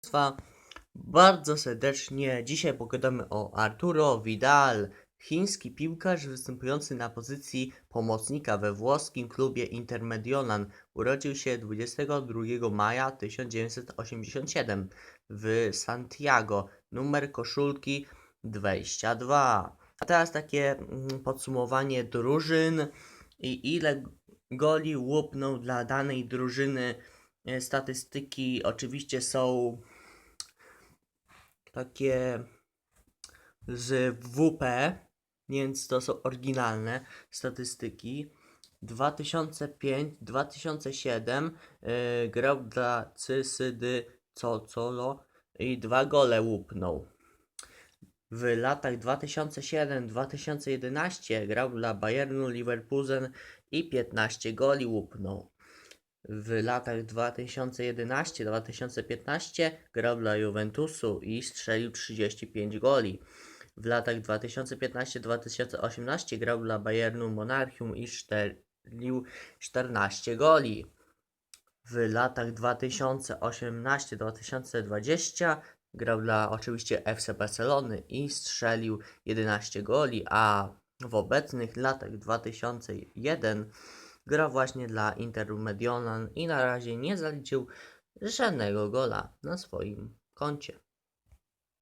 Państwa bardzo serdecznie. Dzisiaj pogadamy o Arturo Vidal, chiński piłkarz występujący na pozycji pomocnika we włoskim klubie Intermediolan. Urodził się 22 maja 1987 w Santiago. Numer koszulki 22. A teraz takie mm, podsumowanie drużyn i ile goli łupnął dla danej drużyny. E, Statystyki oczywiście są takie z WP, więc to są oryginalne statystyki. 2005-2007 yy, grał dla Cysydy Cocolo i dwa gole łupnął. W latach 2007-2011 grał dla Bayernu Leverkusen i 15 goli łupnął. W latach 2011-2015 grał dla Juventusu i strzelił 35 goli. W latach 2015-2018 grał dla Bayernu Monachium i strzelił 14 goli. W latach 2018-2020 grał dla oczywiście FC Barcelony i strzelił 11 goli, a w obecnych latach 2001 gra właśnie dla Interu Mediolan i na razie nie zaliczył żadnego gola na swoim koncie.